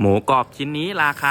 หมูกรอบชิ้นนี้ราคา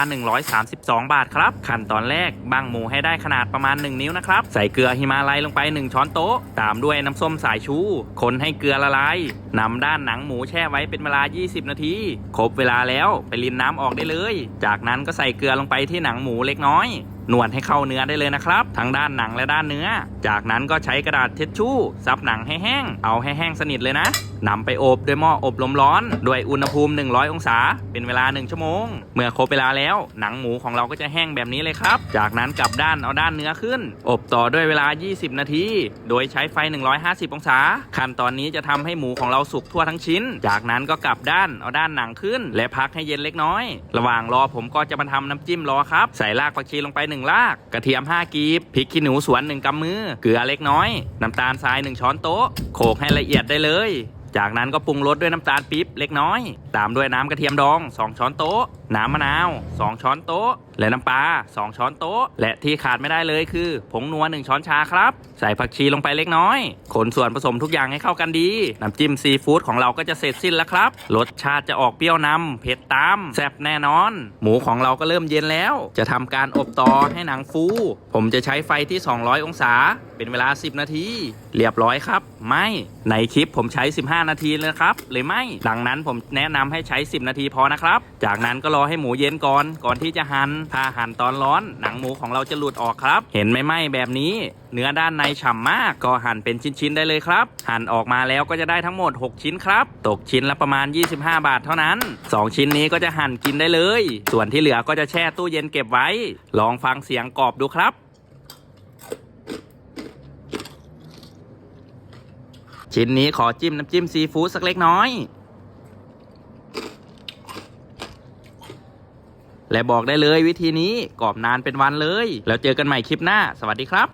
132 บาทครับ ขั้นตอนแรกบังหมูให้ได้ขนาดประมาณ 1 นิ้วนะครับ ใส่เกลือหิมาลัยลงไป 1 ช้อนโต๊ะ ตามด้วยน้ำส้มสายชู คนให้เกลือละลายนำด้านหนังหมูแช่ไว้เป็นเวลา 20 นาที ครบเวลาแล้วไปรินน้ำออกได้เลย จากนั้นก็ใส่เกลือลงไปที่หนังหมูเล็กน้อย นวดให้เข้าเนื้อได้เลยนะครับ ทั้งด้านหนังและด้านเนื้อ จากนั้นก็ใช้กระดาษเช็ดชู่ซับหนังให้แห้ง เอาให้แห้งสนิทเลยนะนำไปอบด้วยหม้ออบลมร้อนด้วยอุณหภูมิ 100 องศา เป็นเวลา 1 ชั่วโมง เมื่อครบเวลาแล้ว หนังหมูของเราก็จะแห้งแบบนี้เลยครับ จากนั้นกลับด้านเอาด้านเนื้อขึ้น อบต่อด้วยเวลา 20 นาที โดยใช้ไฟ 150 องศา ขั้นตอนนี้จะทำให้หมูของเราสุกทั่วทั้งชิ้น จากนั้นก็กลับด้านเอาด้านหนังขึ้น และพักให้เย็นเล็กน้อย ระหว่างรอผมก็จะมาทำน้ำจิ้มรอครับ ใส่รากผักชีลงไป1ราก กระเทียม 5กีบพริกขี้หนูสวน 1กำมือ เกลือเล็กน้อย น้ำตาลทราย 1 ช้อนโต๊ะ โขลกให้ละเอียดได้เลย จากนั้นก็ปรุงรสด้วยน้ำตาลปี๊บเล็กน้อย ตามด้วยน้ำกระเทียมดอง 2 ช้อนโต๊ะ น้ำมะนาว 2 ช้อนโต๊ะ และน้ำปลา 2 ช้อนโต๊ะ และที่ขาดไม่ได้เลยคือ ผงนัว 1 ช้อนชาครับ ใส่ผักชีลงไปเล็กน้อย คนส่วนผสมทุกอย่างให้เข้ากันดี น้ำจิ้มซีฟู้ดของเราก็จะเสร็จสิ้นแล้วครับ รสชาติจะออกเปรี้ยวนำเผ็ดตามแซ่บแน่นอน หมูของเราก็เริ่มเย็นแล้ว จะทำการอบต่อให้หนังฟู ผมจะใช้ไฟที่ 200 องศาเป็นเวลา 10 นาที เรียบร้อยครับ ไม่ในคลิปผมใช้ 15 นาทีเลยครับเลยไม่ดังนั้นผมแนะนำให้ใช้ 10 นาทีพอนะครับ จากนั้นก็รอให้หมูเย็นก่อนก่อนที่จะหัน่นถ้าหั่นตอนร้อน หนังหมูของเราจะหลุดออกครับ เห็นไหมไหมแบบนี้ เนื้อด้านในฉ่ำมากก็หั่นเป็นชิ้นๆได้เลยครับ หั่นออกมาแล้วก็จะได้ทั้งหมด 6 ชิ้นครับ ตกชิ้นละประมาณ 25 บาทเท่านั้น 2 ชิ้นนี้ก็จะหั่นกินได้เลย ส่วนที่เหลือก็จะแช่ตู้เย็นเก็บไว้ ลองฟังเสียงกรอบดูครับ ชิ้นนี้ขอจิ้มน้ำจิ้มซีฟู้ดสักเล็กน้อย และบอกได้เลยวิธีนี้กรอบนานเป็นวันเลย แล้วเจอกันใหม่คลิปหน้า สวัสดีครับ